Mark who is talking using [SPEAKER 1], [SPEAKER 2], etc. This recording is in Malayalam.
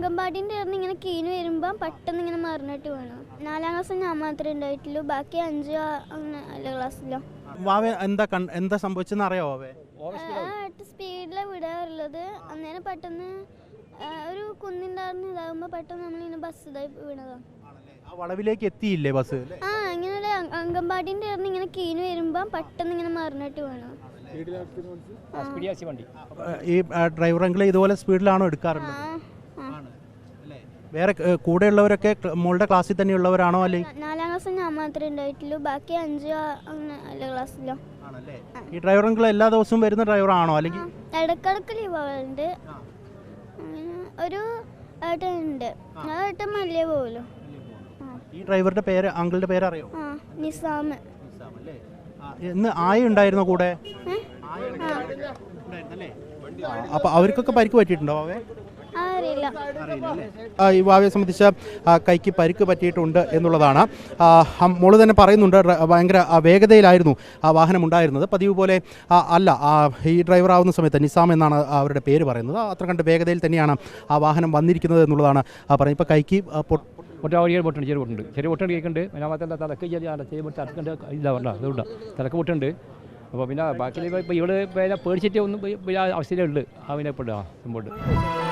[SPEAKER 1] അംഗൻവാടിന്റെ ആയിരുന്നു ഇങ്ങനെ കീഞ്ഞ് വരുമ്പോൾ പെട്ടെന്ന് ഇങ്ങനെ മറിഞ്ഞിട്ട് വീണു. നാലാം ക്ലാസ് ഞാൻ മാത്രമേ ഉണ്ടായിട്ടുള്ളൂ. ബാക്കി അഞ്ച് അങ്ങനെ അല്ല ക്ലാസ്സിലോ.
[SPEAKER 2] വാവ എന്താ എന്താ സംഭവിച്ചെന്ന് അറിയാവോ
[SPEAKER 1] സ്പീഡിലാണ് വിടാറുള്ളത് അന്നേരം പെട്ടെന്ന് ഒരു കുന്നിണ്ടാർന്ന് ഇതാകുമ്പോൾ പെട്ടെന്ന് നമ്മളിങ്ങനെ ബസ് ഇതായി വീണതാണ്
[SPEAKER 2] ആ വളവിലേക്ക് എത്തിയില്ലേ ബസ്
[SPEAKER 1] ആ ഇങ്ങനെ ഒരു അംഗ- അംഗൻവാടിന്റെ ഇങ്ങനെ കീഞ്ഞ് വരുമ്പോൾ പെട്ടെന്ന് ഇങ്ങനെ മറിഞ്ഞിട്ട് വീണു.
[SPEAKER 2] ഈ ഡ്രൈവർ അങ്കിൾ ഇതുപോലെ സ്പീഡിലാണോ എടുക്കാറുള്ളത്? വേറെ കൂടെയുള്ളവരൊക്കെ മോളുടെ ക്ലാസ്സിൽ തന്നെ ഉള്ളവരാണോ അല്ലെ
[SPEAKER 1] നാലാം ക്ലാസ്സിൽ ഞാൻ മാത്രമേ ഉണ്ടായിട്ടുള്ളൂ. ബാക്കി അഞ്ച് ക്ലാസ്സിലോ.
[SPEAKER 2] ആണല്ലേ? ഈ ഡ്രൈവർ അങ്കിൾ എല്ലാ ദിവസവും വരുന്ന ഡ്രൈവർ ആണോ അല്ലെങ്കിൽ?
[SPEAKER 1] ഇടക്കിടക്ക് ലീവ് ആവാറുണ്ട്. ഒരു ഏട്ടൻ ഉണ്ട്. ആ. ഏട്ടൻ മല്ലേ പോകലോ
[SPEAKER 2] ഈ ഡ്രൈവറുടെ പേര് അങ്കിളുടെ പേര് അറിയോ
[SPEAKER 1] നിസാമ്. നിസാം
[SPEAKER 2] ഇന്ന് ആയ ഉണ്ടായിരുന്നോ കൂടെ? അപ്പൊ അവർക്കൊക്കെ പരിക്ക് പറ്റിയിട്ടുണ്ടോ അവേ? ഈ വാവിയെ സംബന്ധിച്ച് കൈക്ക് പരിക്ക് പറ്റിയിട്ടുണ്ട് എന്നുള്ളതാണ്. മോൾ തന്നെ പറയുന്നുണ്ട് ഭയങ്കര ആ, വേഗതയിലായിരുന്നു ആ വാഹനം ഉണ്ടായിരുന്നത് പതിവ് പോലെ അല്ല ആ, ഈ ഡ്രൈവർ ആവുന്ന സമയത്ത് നിസാം എന്നാണ് അവരുടെ പേര് പറയുന്നത്. അത്ര കണ്ട് വേഗതയിൽ തന്നെയാണ് ആ വാഹനം വന്നിരിക്കുന്നത് എന്നുള്ളതാണ് ആ, പറയുന്നത്. ഇപ്പോൾ കൈക്ക്
[SPEAKER 3] ഒറ്റ പൊട്ടുണ്ട് ചെറിയ പൊട്ടുണ്ട്. ചെറിയ പൊട്ടുണ്ട് കേൾക്കുന്നുണ്ട് പിന്നെ മാത്രമല്ല തലക്ക് പൊട്ട് തലക്കുണ്ട് ഇതാവണ്ട അതുകൊണ്ടാ. തലക്ക് പൊട്ടുണ്ട്. അപ്പോൾ പിന്നെ ബാക്കി ഇപ്പോൾ ഇവിടെ പിന്നെ പേടിച്ചിട്ട് ഒന്നും അവസ്ഥയിലുണ്ട് ആ പിന്നെ ഇപ്പോൾ സംഭവം